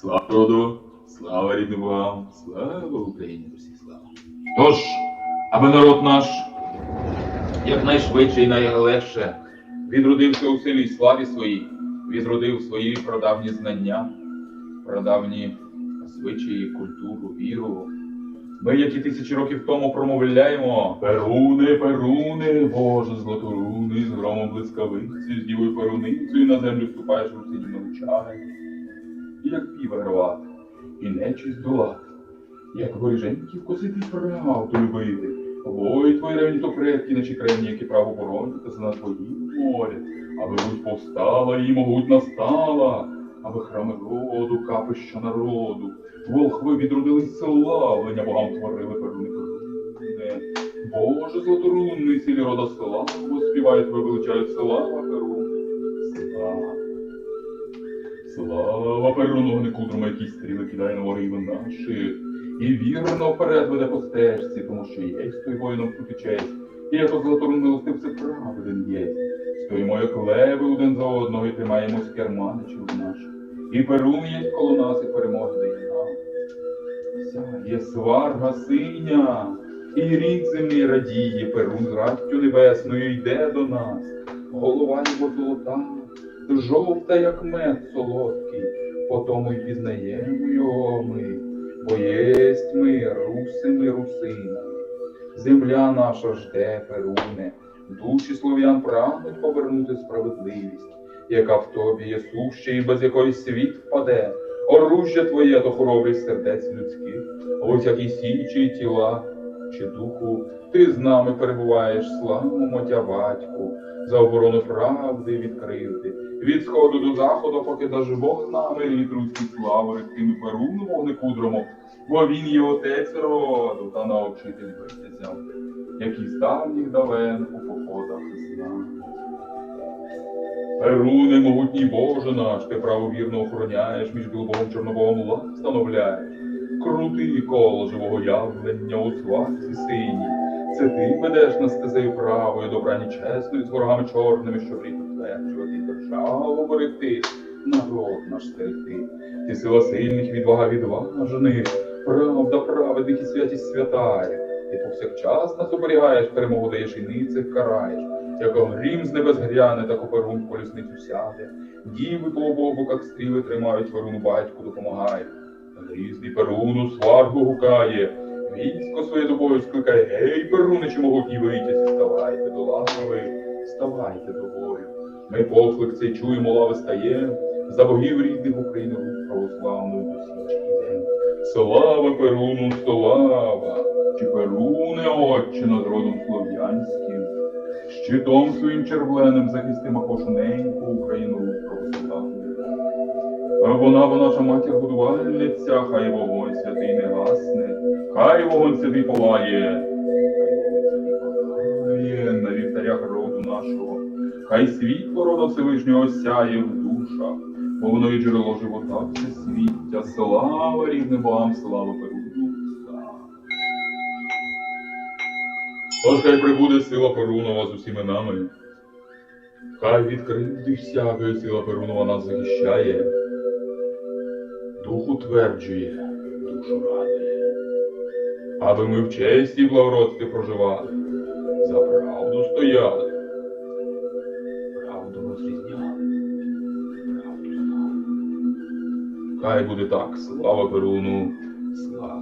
Слава роду, слава рідним вам, слава Україні, усі слава. Тож, аби народ наш якнайшвидше і найлегше відродився у силі славі своїй, відродив свої прадавні знання, прадавні звичаї, культуру, віру. Ми, як і тисячі років тому, промовляємо Перуни, перуни, Боже, златоруни, з громом блискавиці, з дівою перуницею на землю ступаєш у синім навчай. Як піве рвати, і нечість долати, як воріженьків косити правду любити. Ой, твої ревні то предки, наші кревні, які право боронять, та на твоїм морі, аби будь повстала і могуть настала, аби храми роду, капища народу, волхви відродились славлення, богам творили перуни. Боже, златорунний сілі рода славу, співають ви величають слава перуни. Слава. Слава Перуну вогникудрому, який стріли кидає на ворогів наших, і вірно вперед веде по стежці, тому що є з той воїном честь, і як златорун милостив все праведен є. Стоїмо, як леви один за одного, і тримаємось керманичів наших. І Перун є коло нас, і перемоги дає нам. Вся є сварга синя, і рід земний радіє, Перун з радістю небесною йде до нас. Голова його золота, жовта, як мед солодкий, по тому й пізнаємо його ми, бо єсть ми, руси ми русинами. Земля наша жде, Перуне, душі слов'ян прагнуть повернути справедливість, яка в тобі є суща і без якої світ впаде. Оружжя твоє до хоробрих сердець людських, ось як і січі тіла чи духу, ти з нами перебуваєш, славному мотя батьку, за оборону правди від кривди, від сходу до заходу, поки даж Бог з нами рід руський слави, тим перуну вогникудрому, бо він є отець роду та научитель витязям, які з давніх давен у походах нами. Перуне, могутній Боже наш, ти правовірно охороняєш, між білобогом чорнобогом лад встановляєш. Крутий коло живого явлення у сварці синій. Це ти ведеш на стезею правою, добра ні чесною, з ворогами чорними, щоб рік утверджувати, державу берегти, народ наш стерегти. Ти сила сильних, відвага відважених, правда праведних і святість святає. Ти повсякчас нас оберігаєш, перемогу даєш і ницих караєш. Як грім з небес гряне, так у перун в колісницю сяде. Діви по обох як стріли тримають, перуну батьку допомагає. Грізний перуну сваргу гукає, військо своє до бою скликає. Гей, перуничі могутній витязі, ставайте до лави, ставайте до бою. Ми поклик цей чуємо, лави стає, за богів рідних України православною до січі йде. Слава Перуну, слава! Чи Перуне, отче над родом слов'янським, щитом своїм червленим захисти макошу неньку Україну православну. Вона, бо наша матір будувальниця, хай вогонь святий не гасне, хай вогонь святий палає, на вівтарях роду нашого, хай світло рода Всевишнього сяє в душах, бо воно і джерело живота всесвіття, слава рідним богам, слава Перуну, слава. Тож хай прибуде сила Перунова з усіми нами. Хай від всякої сила Перунова нас захищає, дух утверджує, душу радує, аби ми в честі і благородстві проживали, за правду стояли, правду розрізняли, правду знали. Хай буде так, слава Перуну, слава.